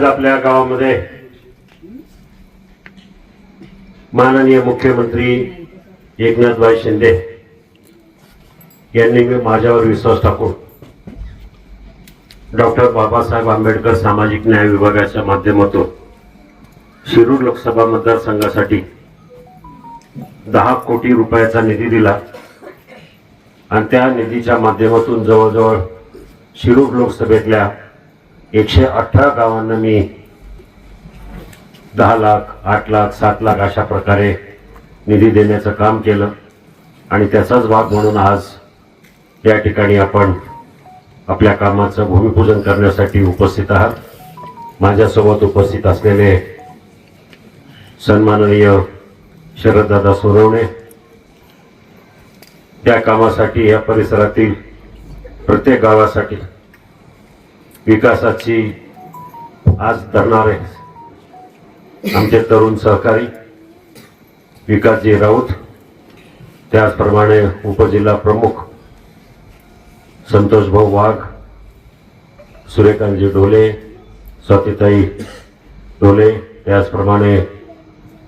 आज आपल्या गावामध्ये माननीय मुख्यमंत्री एकनाथभाई शिंदे यांनी मी माझ्यावर विश्वास टाकून डॉक्टर बाबासाहेब आंबेडकर सामाजिक न्याय विभागाच्या माध्यमातून शिरूर लोकसभा मतदारसंघासाठी दहा कोटी रुपयाचा निधी दिला. आणि त्या निधीच्या माध्यमातून जवळजवळ शिरूर लोकसभेतल्या एकशे अठरा गावांना मी दहा लाख आठ लाख सात लाख अशा प्रकारे निधी देण्याचं काम केलं. आणि त्याचाच भाग म्हणून आज या ठिकाणी आपण आपल्या कामाचं भूमिपूजन करण्यासाठी उपस्थित आहात. माझ्यासोबत उपस्थित असलेले सन्माननीय शरददादा सोनवणे. त्या कामासाठी या परिसरातील प्रत्येक गावासाठी विकासाची आज धरणारे आमचे तरुण सहकारी विकासजी राऊत त्याचप्रमाणे उपजिल्हा प्रमुख संतोष भाऊ वाघ सूर्यकांतजी डोले स्वातीताई डोले त्याचप्रमाणे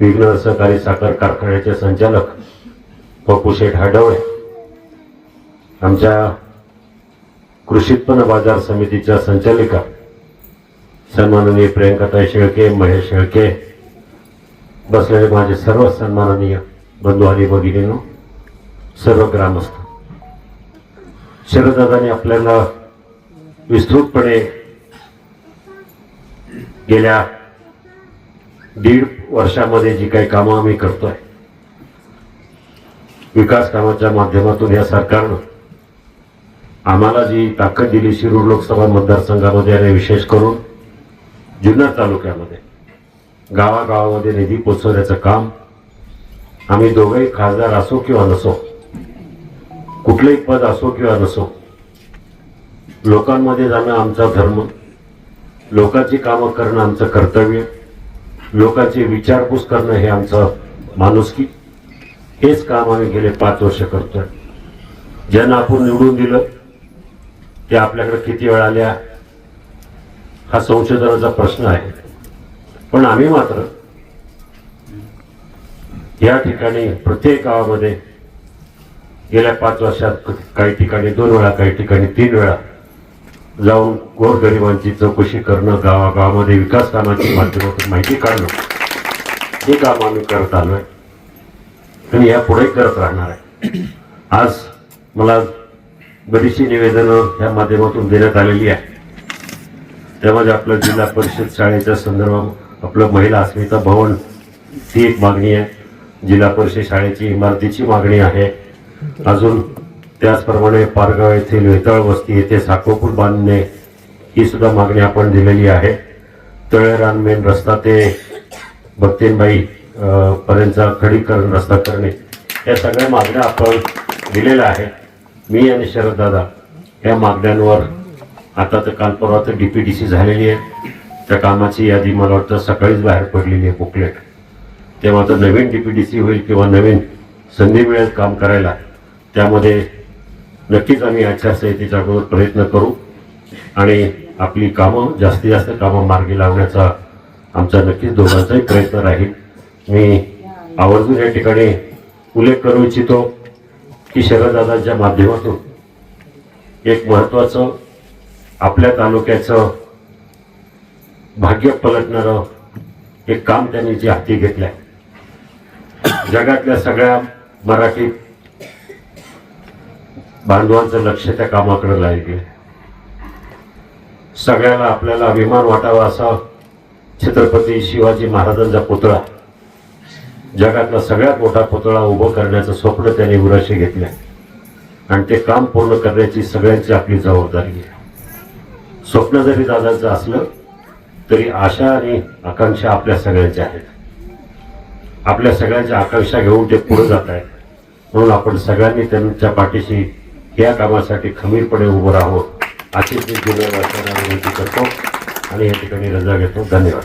विघ्न सहकारी साखर कारखान्याचे संचालक पप्पू शेठ हाडवळे आमच्या कृषी उत्पन्न बाजार समितीच्या संचालिका सन्माननीय प्रियंकाताई शेळके महेश शेळके बसलेले माझे सर्व सन्माननीय बंधू आणि भगिनीनो सर्व ग्रामस्थ. शरददादांनी आपल्याला विस्तृतपणे गेल्या दीड वर्षामध्ये जी काही कामं आम्ही करतोय विकास कामाच्या माध्यमातून या सरकारनं आम्हाला जी ताकद दिली शिरूर लोकसभा मतदारसंघामध्ये आणि विशेष करून जुन्नर तालुक्यामध्ये गावागावामध्ये निधी पोचवण्याचं काम आम्ही दोघेही खासदार असो किंवा नसो कुठलंही पद असो किंवा नसो लोकांमध्ये जाणं आमचा धर्म लोकांची कामं करणं आमचं कर्तव्य लोकांची विचारपूस करणं हे आमचं माणुसकी. हेच काम आम्ही गेले पाच वर्ष करतोय. ज्यांना आपण निवडून दिलं ते आपल्याकडे किती वेळ आल्या? हा संशोधनाचा प्रश्न आहे. पण आम्ही मात्र या ठिकाणी प्रत्येक गावामध्ये गेल्या पाच वर्षात काही ठिकाणी दोन वेळा काही ठिकाणी तीन वेळा जाऊन गोरगरिबांची चौकशी करणं गावागावामध्ये विकास कामाची माध्यमातून माहिती काढणं हे काम आम्ही करत आलोय. आणि या पुढे करत राहणार आहे. आज मला बरीचशी निवेदनं ह्या माध्यमातून देण्यात आलेली आहे. त्यामध्ये आपलं जिल्हा परिषद शाळेच्या संदर्भात आपलं महिला अस्मिता भवन ती एक मागणी आहे. जिल्हा परिषद शाळेची इमारतीची मागणी आहे. अजून त्याचप्रमाणे पारगाव येथील वेताळ वस्ती येथे साखोपूर बांधणे ही सुद्धा मागणी आपण दिलेली आहे. तळेरान मेन रस्ता ते भक्तीनबाई पर्यंतचा खडीकरण रस्ता करणे या सगळ्या मागण्या आपण दिलेल्या आहेत. मी आणि शरददादा या मागण्यांवर आता तर काल परवा तर डीपीडीसी झालेली आहे. त्या कामाची यादी मला वाटतं सकाळीच बाहेर पडलेली आहे बुकलेट. तेव्हा तर नवीन डीपीडीसी होईल किंवा नवीन संधी मिळेल काम करायला त्यामध्ये नक्कीच आम्ही आचारसंहितेच्या अगोदर प्रयत्न करू. आणि आपली कामं जास्तीत जास्त कामं मार्गी लावण्याचा आमचा नक्कीच दोघांचाही प्रयत्न राहील. मी आवर्जून या ठिकाणी उल्लेख करू इच्छितो. की शरददादांच्या माध्यमातून एक महत्वाचं आपल्या तालुक्याचं भाग्य पलटणारं एक काम त्यांनी जे हाती घेतलंय. जगातल्या सगळ्या मराठी बांधवांचं लक्ष त्या कामाकडे लागले सगळ्याला आपल्याला अभिमान वाटावा असा छत्रपती शिवाजी महाराजांचा पुतळा. जगातला सगळ्यात मोठा पुतळा उभं करण्याचं स्वप्न त्यांनी उराशी घेतलं आणि ते काम पूर्ण करण्याची सगळ्यांची आपली जबाबदारी आहे. स्वप्न जरी दादाचं असलं तरी आशा आणि आकांक्षा आपल्या सगळ्यांच्या आहेत. आपल्या सगळ्यांच्या आकांक्षा घेऊन ते पुढे जात आहेत. म्हणून आपण सगळ्यांनी त्यांच्या पाठीशी या कामासाठी खमीरपणे उभं राहावं अशी मी जुन्या वाचनाला विनंती करतो. आणि या ठिकाणी रजा घेतो. धन्यवाद.